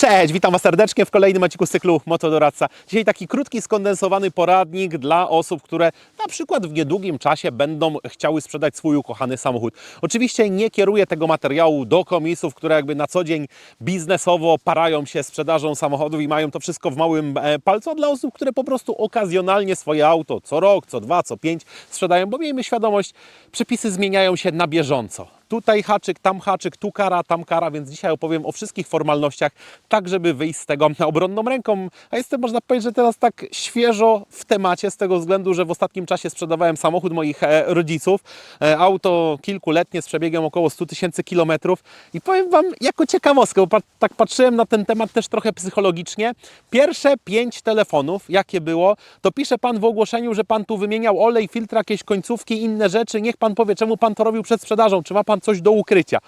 Cześć, witam Was serdecznie w kolejnym odcinku cyklu Motodoradca. Dzisiaj taki krótki, skondensowany poradnik dla osób, które na przykład w niedługim czasie będą chciały sprzedać swój ukochany samochód. Oczywiście nie kieruję tego materiału do komisów, które jakby na co dzień biznesowo parają się sprzedażą samochodów i mają to wszystko w małym e, palcu, a dla osób, które po prostu okazjonalnie swoje auto co rok, co dwa, co pięć sprzedają, bo miejmy świadomość, przepisy zmieniają się na bieżąco. Tutaj haczyk, tam haczyk, tu kara, tam kara, więc dzisiaj opowiem o wszystkich formalnościach, tak żeby wyjść z tego obronną ręką. A jestem, można powiedzieć, że teraz tak świeżo w temacie, z tego względu, że w ostatnim czasie sprzedawałem samochód moich e, rodziców. E, auto kilkuletnie z przebiegiem około 100 tysięcy kilometrów i powiem Wam jako ciekawostkę, bo tak patrzyłem na ten temat też trochę psychologicznie. Pierwsze pięć telefonów, jakie było, to pisze Pan w ogłoszeniu, że Pan tu wymieniał olej, filtr, jakieś końcówki, inne rzeczy. Niech Pan powie, czemu Pan to robił przed sprzedażą, czy ma Pan coś do ukrycia.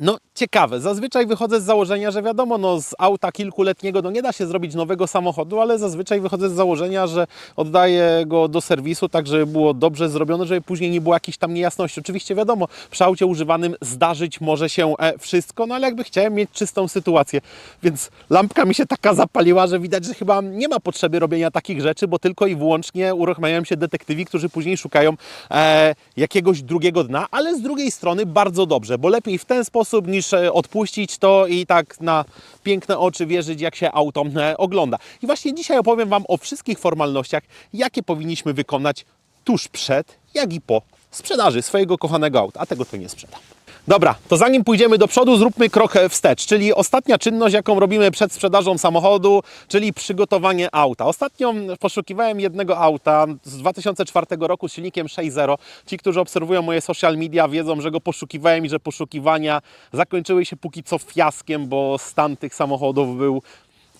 No, ciekawe. Zazwyczaj wychodzę z założenia, że wiadomo, no, z auta kilkuletniego no, nie da się zrobić nowego samochodu, ale zazwyczaj wychodzę z założenia, że oddaję go do serwisu, tak żeby było dobrze zrobione, żeby później nie było jakichś tam niejasności. Oczywiście wiadomo, przy aucie używanym zdarzyć może się e, wszystko, no ale jakby chciałem mieć czystą sytuację, więc lampka mi się taka zapaliła, że widać, że chyba nie ma potrzeby robienia takich rzeczy, bo tylko i wyłącznie uruchamiają się detektywi, którzy później szukają e, jakiegoś drugiego dna, ale z drugiej strony bardzo dobrze, bo lepiej w ten sposób niż e, odpuścić to i tak na piękne oczy wierzyć, jak się auto e, ogląda. I właśnie dzisiaj opowiem Wam o wszystkich formalnościach, jakie powinniśmy wykonać tuż przed, jak i po sprzedaży swojego kochanego auta, a tego to nie sprzedam. Dobra, to zanim pójdziemy do przodu, zróbmy krok e, wstecz, czyli ostatnia czynność, jaką robimy przed sprzedażą samochodu, czyli przygotowanie auta. Ostatnio poszukiwałem jednego auta z 2004 roku z silnikiem 6.0. Ci, którzy obserwują moje social media, wiedzą, że go poszukiwałem i że poszukiwania zakończyły się póki co fiaskiem, bo stan tych samochodów był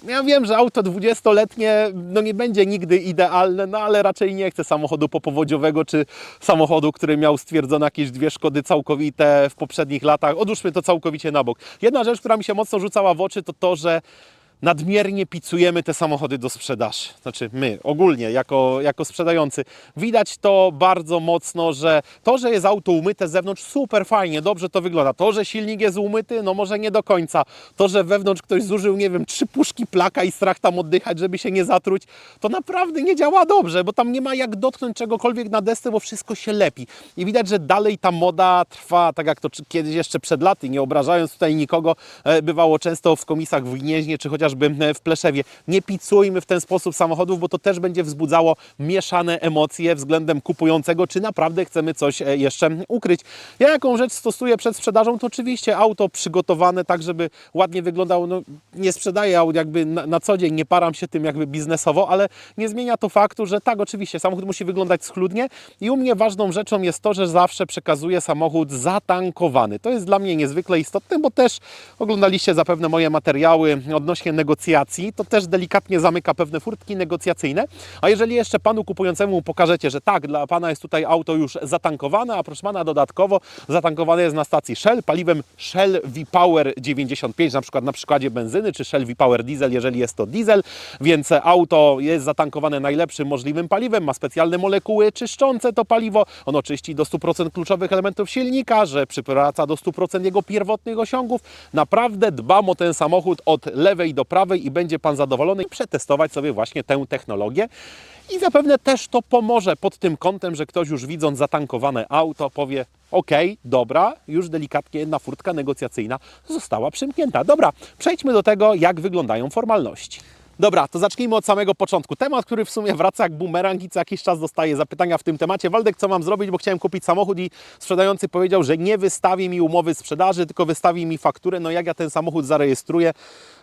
ja wiem, że auto 20-letnie no nie będzie nigdy idealne, no ale raczej nie chcę samochodu popowodziowego czy samochodu, który miał stwierdzone jakieś dwie szkody całkowite w poprzednich latach. Odłóżmy to całkowicie na bok. Jedna rzecz, która mi się mocno rzucała w oczy, to to, że nadmiernie picujemy te samochody do sprzedaży. Znaczy my, ogólnie, jako, jako sprzedający. Widać to bardzo mocno, że to, że jest auto umyte z zewnątrz, super fajnie, dobrze to wygląda. To, że silnik jest umyty, no może nie do końca. To, że wewnątrz ktoś zużył, nie wiem, trzy puszki plaka i strach tam oddychać, żeby się nie zatruć, to naprawdę nie działa dobrze, bo tam nie ma jak dotknąć czegokolwiek na desce, bo wszystko się lepi. I widać, że dalej ta moda trwa, tak jak to kiedyś jeszcze przed laty, nie obrażając tutaj nikogo, e, bywało często w komisach w Gnieźnie, czy chociażby e, w Pleszewie. Nie pizzujmy w ten sposób samochodów, bo to też będzie wzbudzało mieszane emocje względem kupującego, czy naprawdę chcemy coś e, jeszcze ukryć. Ja jaką rzecz stosuję przed sprzedażą, to oczywiście auto przygotowane tak, żeby ładnie wyglądało. No, nie sprzedaję aut jakby na, na co dzień, nie param się tym jakby biznesowo, ale nie zmienia to faktu, że tak, oczywiście samochód musi wyglądać schludnie i u mnie ważną rzeczą jest to, że zawsze przekazuję samochód zatankowany. To jest dla mnie niezwykle istotne, bo też oglądaliście zapewne moje materiały odnośnie negocjacji, to też delikatnie zamyka pewne furtki negocjacyjne. A jeżeli jeszcze panu kupującemu pokażecie, że tak, dla pana jest tutaj auto już zatankowane, a proszę pana dodatkowo zatankowane jest na stacji Shell paliwem Shell V-Power 95, na przykład na przykładzie benzyny, czy Shell V-Power Diesel, jeżeli jest to diesel, więc auto jest zatankowane najlepszym możliwym paliwem, ma specjalne molekuły czyszczące to paliwo, ono czyści do 100% kluczowych elementów silnika, że przypraca do 100% jego pierwotnych osiągów. Naprawdę dbam o ten samochód od lewej do prawej i będzie Pan zadowolony i przetestować sobie właśnie tę technologię. I zapewne też to pomoże pod tym kątem, że ktoś już widząc zatankowane auto powie ok, dobra, już delikatnie jedna furtka negocjacyjna została przymknięta. Dobra, przejdźmy do tego, jak wyglądają formalności. Dobra, to zacznijmy od samego początku. Temat, który w sumie wraca jak bumerang i co jakiś czas dostaje zapytania w tym temacie. Waldek, co mam zrobić, bo chciałem kupić samochód i sprzedający powiedział, że nie wystawi mi umowy sprzedaży, tylko wystawi mi fakturę. No jak ja ten samochód zarejestruję?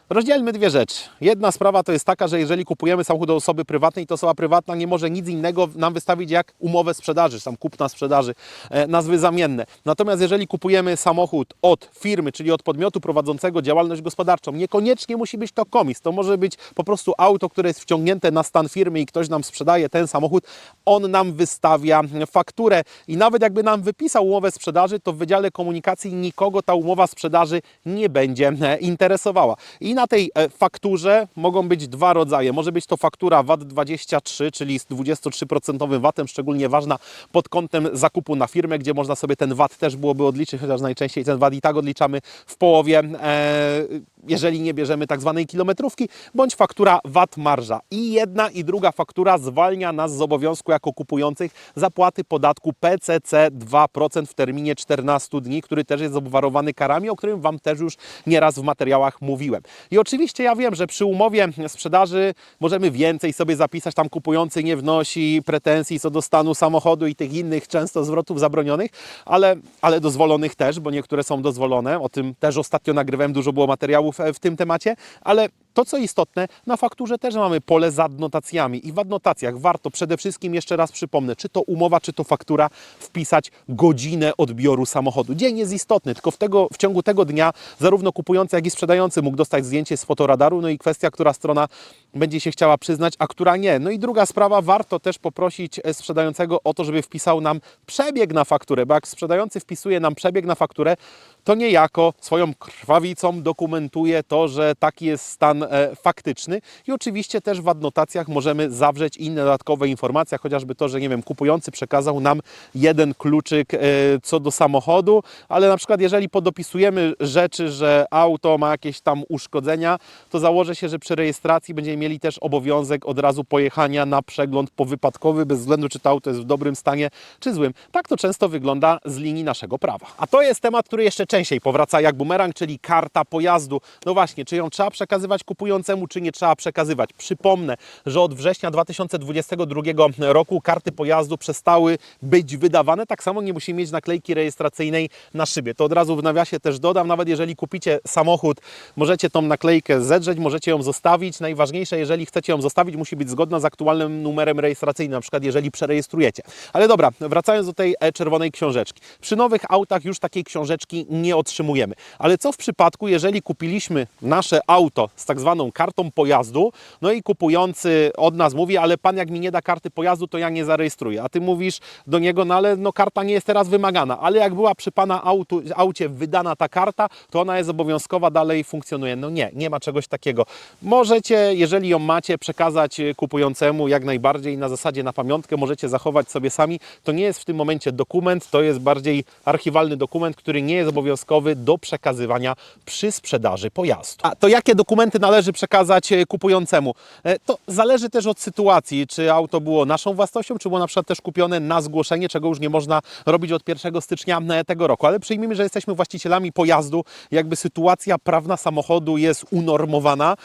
Rozdzielmy dwie rzeczy. Jedna sprawa to jest taka, że jeżeli kupujemy samochód do osoby prywatnej, to osoba prywatna nie może nic innego nam wystawić jak umowę sprzedaży, czy tam kupna sprzedaży, e, nazwy zamienne. Natomiast jeżeli kupujemy samochód od firmy, czyli od podmiotu prowadzącego działalność gospodarczą, niekoniecznie musi być to komis. To może być po prostu auto, które jest wciągnięte na stan firmy i ktoś nam sprzedaje ten samochód, on nam wystawia fakturę i nawet jakby nam wypisał umowę sprzedaży, to w Wydziale Komunikacji nikogo ta umowa sprzedaży nie będzie e, interesowała. I I na tej e, fakturze mogą być dwa rodzaje. Może być to faktura VAT23, czyli z 23% VAT-em, szczególnie ważna pod kątem zakupu na firmę, gdzie można sobie ten VAT też byłoby odliczyć, chociaż najczęściej ten VAT i tak odliczamy w połowie, e, jeżeli nie bierzemy tak zwanej kilometrówki, bądź faktura VAT marża. I jedna i druga faktura zwalnia nas z obowiązku jako kupujących zapłaty podatku PCC 2% w terminie 14 dni, który też jest obwarowany karami, o którym Wam też już nieraz w materiałach mówiłem. I oczywiście ja wiem, że przy umowie sprzedaży możemy więcej sobie zapisać, tam kupujący nie wnosi pretensji co do stanu samochodu i tych innych często zwrotów zabronionych, ale, ale dozwolonych też, bo niektóre są dozwolone. O tym też ostatnio nagrywałem, dużo było materiałów e, w tym temacie, ale to, co istotne, na fakturze też mamy pole z adnotacjami i w adnotacjach warto przede wszystkim, jeszcze raz przypomnę, czy to umowa, czy to faktura, wpisać godzinę odbioru samochodu. Dzień jest istotny, tylko w, tego, w ciągu tego dnia zarówno kupujący, jak i sprzedający mógł dostać zdjęcie z fotoradaru, no i kwestia, która strona będzie się chciała przyznać, a która nie. No i druga sprawa, warto też poprosić e, sprzedającego o to, żeby wpisał nam przebieg na fakturę, bo jak sprzedający wpisuje nam przebieg na fakturę, to niejako swoją krwawicą dokumentuje to, że taki jest stan e, faktyczny i oczywiście też w adnotacjach możemy zawrzeć inne dodatkowe informacje, chociażby to, że nie wiem, kupujący przekazał nam jeden kluczyk e, co do samochodu, ale na przykład jeżeli podopisujemy rzeczy, że auto ma jakieś tam uszkodzenia, to założę się, że przy rejestracji będziemy mieli też obowiązek od razu pojechania na przegląd powypadkowy, bez względu czy to auto jest w dobrym stanie, czy złym. Tak to często wygląda z linii naszego prawa. A to jest temat, który jeszcze częściej powraca jak bumerang, czyli karta pojazdu. No właśnie, czy ją trzeba przekazywać kupującemu, czy nie trzeba przekazywać. Przypomnę, że od września 2022 roku karty pojazdu przestały być wydawane. Tak samo nie musimy mieć naklejki rejestracyjnej na szybie. To od razu w nawiasie też dodam, nawet jeżeli kupicie samochód, możecie tą naklejkę zedrzeć, możecie ją zostawić. Najważniejsze, jeżeli chcecie ją zostawić, musi być zgodna z aktualnym numerem rejestracyjnym, na przykład jeżeli przerejestrujecie. Ale dobra, wracając do tej e, czerwonej książeczki. Przy nowych autach już takiej książeczki nie otrzymujemy. Ale co w przypadku, jeżeli kupiliśmy nasze auto z tak zwaną kartą pojazdu, no i kupujący od nas mówi, ale pan jak mi nie da karty pojazdu, to ja nie zarejestruję. A ty mówisz do niego, no ale no karta nie jest teraz wymagana, ale jak była przy pana autu, aucie wydana ta karta, to ona jest obowiązkowa, dalej funkcjonuje. No nie, nie ma czegoś takiego. Możecie, jeżeli ją macie, przekazać e, kupującemu jak najbardziej na zasadzie na pamiątkę, możecie zachować sobie sami. To nie jest w tym momencie dokument, to jest bardziej archiwalny dokument, który nie jest obowiązkowy do przekazywania przy sprzedaży pojazdu. A to jakie dokumenty należy przekazać e, kupującemu? E, To zależy też od sytuacji, czy auto było naszą własnością, czy było na przykład też kupione na zgłoszenie, czego już nie można robić od 1 stycznia e, tego roku. Ale przyjmijmy, że jesteśmy właścicielami pojazdu, jakby sytuacja prawna samochodu jest unormowana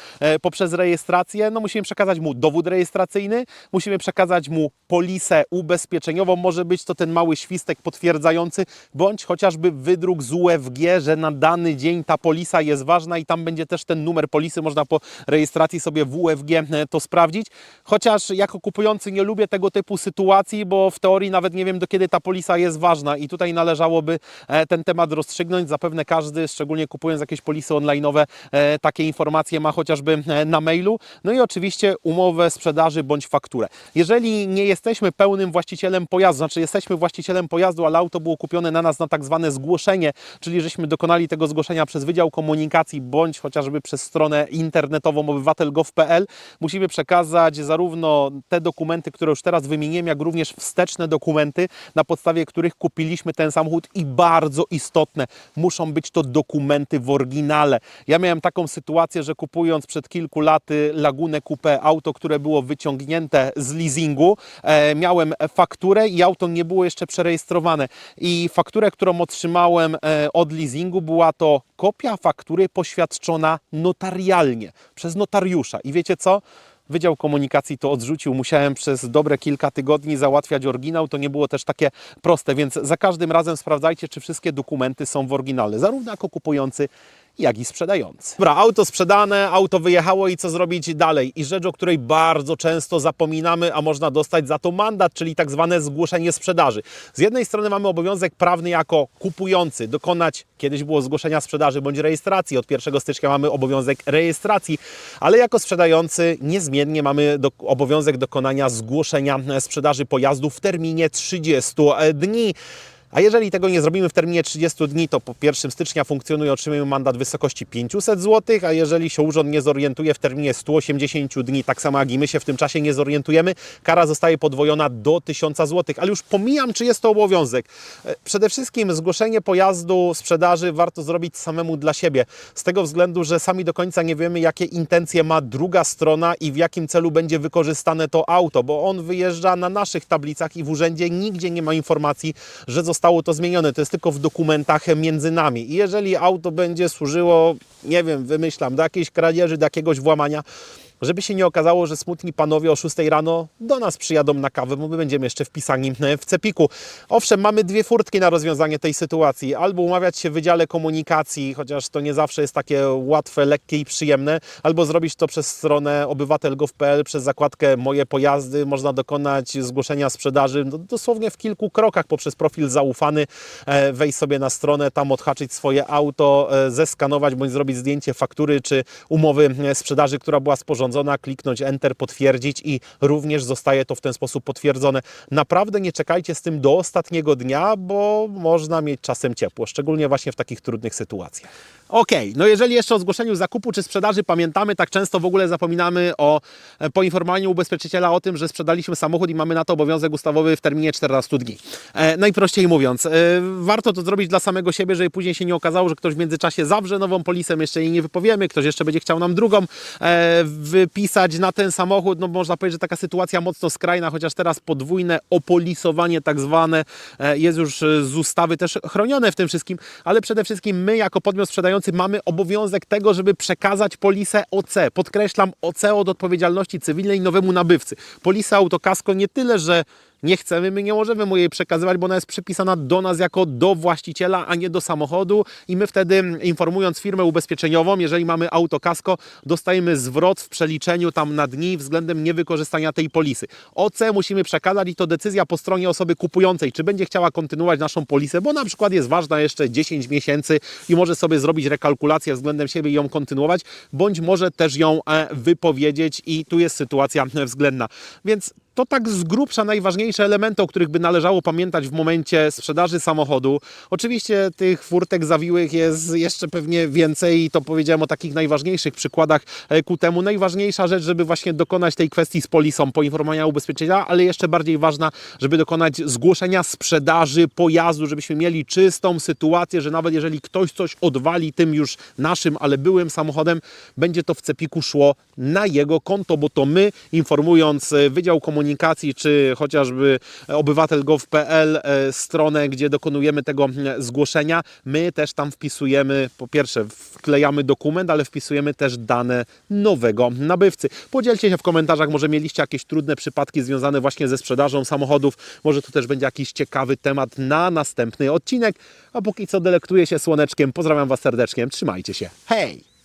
poprzez rejestrację, no musimy przekazać mu dowód rejestracyjny, musimy przekazać mu polisę ubezpieczeniową, może być to ten mały świstek potwierdzający, bądź chociażby wydruk z UFG, że na dany dzień ta polisa jest ważna i tam będzie też ten numer polisy, można po rejestracji sobie w UFG e, to sprawdzić. Chociaż jako kupujący nie lubię tego typu sytuacji, bo w teorii nawet nie wiem do kiedy ta polisa jest ważna i tutaj należałoby e, ten temat rozstrzygnąć. Zapewne każdy, szczególnie kupując jakieś polisy online'owe, e, takie informacje ma chociażby na mailu. No i oczywiście umowę sprzedaży bądź fakturę. Jeżeli nie jesteśmy pełnym właścicielem pojazdu, znaczy jesteśmy właścicielem pojazdu, ale auto było kupione na nas na tak zwane zgłoszenie, czyli żeśmy dokonali tego zgłoszenia przez Wydział Komunikacji bądź chociażby przez stronę internetową obywatel.gov.pl, musimy przekazać zarówno te dokumenty, które już teraz wymieniłem, jak również wsteczne dokumenty, na podstawie których kupiliśmy ten samochód i bardzo istotne, muszą być to dokumenty w oryginale. Ja miałem taką sytuację, że kupując przed kilku laty Lagunę Coupe, auto, które było wyciągnięte z leasingu, e, miałem fakturę i auto nie było jeszcze przerejestrowane. I fakturę, którą otrzymałem e, od leasingu, była to kopia faktury poświadczona notarialnie przez notariusza. I wiecie co? Wydział Komunikacji to odrzucił. Musiałem przez dobre kilka tygodni załatwiać oryginał. To nie było też takie proste, więc za każdym razem sprawdzajcie, czy wszystkie dokumenty są w oryginale, zarówno jako kupujący, jak i sprzedający. Dobra, auto sprzedane, auto wyjechało i co zrobić dalej? I rzecz, o której bardzo często zapominamy, a można dostać za to mandat, czyli tak zwane zgłoszenie sprzedaży. Z jednej strony mamy obowiązek prawny jako kupujący dokonać, kiedyś było zgłoszenia sprzedaży bądź rejestracji, od 1 stycznia mamy obowiązek rejestracji, ale jako sprzedający niezmiennie mamy do, obowiązek dokonania zgłoszenia sprzedaży pojazdu w terminie 30 dni. A jeżeli tego nie zrobimy w terminie 30 dni, to po 1 stycznia funkcjonuje, otrzymujemy mandat w wysokości 500 zł, a jeżeli się urząd nie zorientuje w terminie 180 dni, tak samo jak i my się w tym czasie nie zorientujemy, kara zostaje podwojona do 1000 zł. Ale już pomijam, czy jest to obowiązek. E, Przede wszystkim zgłoszenie pojazdu sprzedaży warto zrobić samemu dla siebie. Z tego względu, że sami do końca nie wiemy, jakie intencje ma druga strona i w jakim celu będzie wykorzystane to auto, bo on wyjeżdża na naszych tablicach i w urzędzie nigdzie nie ma informacji, że zostało to zmienione. To jest tylko w dokumentach między nami. I jeżeli auto będzie służyło, nie wiem, wymyślam, do jakiejś kradzieży, do jakiegoś włamania, żeby się nie okazało, że smutni panowie o 6 rano do nas przyjadą na kawę, bo my będziemy jeszcze wpisani w cepiku. Owszem, mamy dwie furtki na rozwiązanie tej sytuacji. Albo umawiać się w Wydziale Komunikacji, chociaż to nie zawsze jest takie łatwe, lekkie i przyjemne, albo zrobić to przez stronę obywatel.gov.pl, przez zakładkę Moje Pojazdy. Można dokonać zgłoszenia sprzedaży no, dosłownie w kilku krokach poprzez profil zaufany, e, wejść sobie na stronę, tam odhaczyć swoje auto, e, zeskanować bądź zrobić zdjęcie faktury czy umowy e, sprzedaży, która była sporządzona, kliknąć Enter, potwierdzić i również zostaje to w ten sposób potwierdzone. Naprawdę nie czekajcie z tym do ostatniego dnia, bo można mieć czasem ciepło, szczególnie właśnie w takich trudnych sytuacjach. Okej, no jeżeli jeszcze o zgłoszeniu zakupu czy sprzedaży pamiętamy, tak często w ogóle zapominamy o e, poinformowaniu ubezpieczyciela o tym, że sprzedaliśmy samochód i mamy na to obowiązek ustawowy w terminie 14 dni. E, najprościej mówiąc, e, warto to zrobić dla samego siebie, żeby później się nie okazało, że ktoś w międzyczasie zawrze nową polisę, jeszcze jej nie wypowiemy, ktoś jeszcze będzie chciał nam drugą e, wypisać na ten samochód. No można powiedzieć, że taka sytuacja mocno skrajna, chociaż teraz podwójne opolisowanie tak zwane e, jest już z ustawy też chronione w tym wszystkim, ale przede wszystkim my jako podmiot sprzedający mamy obowiązek tego, żeby przekazać polisę OC. Podkreślam OC od odpowiedzialności cywilnej nowemu nabywcy. Polisa autokasko nie tyle, że nie chcemy, my nie możemy mu jej przekazywać, bo ona jest przypisana do nas jako do właściciela, a nie do samochodu i my wtedy informując firmę ubezpieczeniową, jeżeli mamy autokasko, dostajemy zwrot w przeliczeniu tam na dni względem niewykorzystania tej polisy. OC musimy przekazać i to decyzja po stronie osoby kupującej, czy będzie chciała kontynuować naszą polisę, bo na przykład jest ważna jeszcze 10 miesięcy i może sobie zrobić rekalkulację względem siebie i ją kontynuować, bądź może też ją e, wypowiedzieć i tu jest sytuacja względna. Więc to tak z grubsza najważniejsze elementy, o których by należało pamiętać w momencie sprzedaży samochodu. Oczywiście tych furtek zawiłych jest jeszcze pewnie więcej i to powiedziałem o takich najważniejszych przykładach e, ku temu. Najważniejsza rzecz, żeby właśnie dokonać tej kwestii z polisą, poinformowania ubezpieczyciela, ale jeszcze bardziej ważna, żeby dokonać zgłoszenia sprzedaży pojazdu, żebyśmy mieli czystą sytuację, że nawet jeżeli ktoś coś odwali tym już naszym, ale byłym samochodem, będzie to w cepiku szło na jego konto, bo to my informując e, Wydział Komunikacji czy chociażby obywatel.gov.pl e, stronę, gdzie dokonujemy tego zgłoszenia, my też tam wpisujemy, po pierwsze wklejamy dokument, ale wpisujemy też dane nowego nabywcy. Podzielcie się w komentarzach, może mieliście jakieś trudne przypadki związane właśnie ze sprzedażą samochodów, może to też będzie jakiś ciekawy temat na następny odcinek, a póki co delektuję się słoneczkiem, pozdrawiam Was serdecznie, trzymajcie się, hej!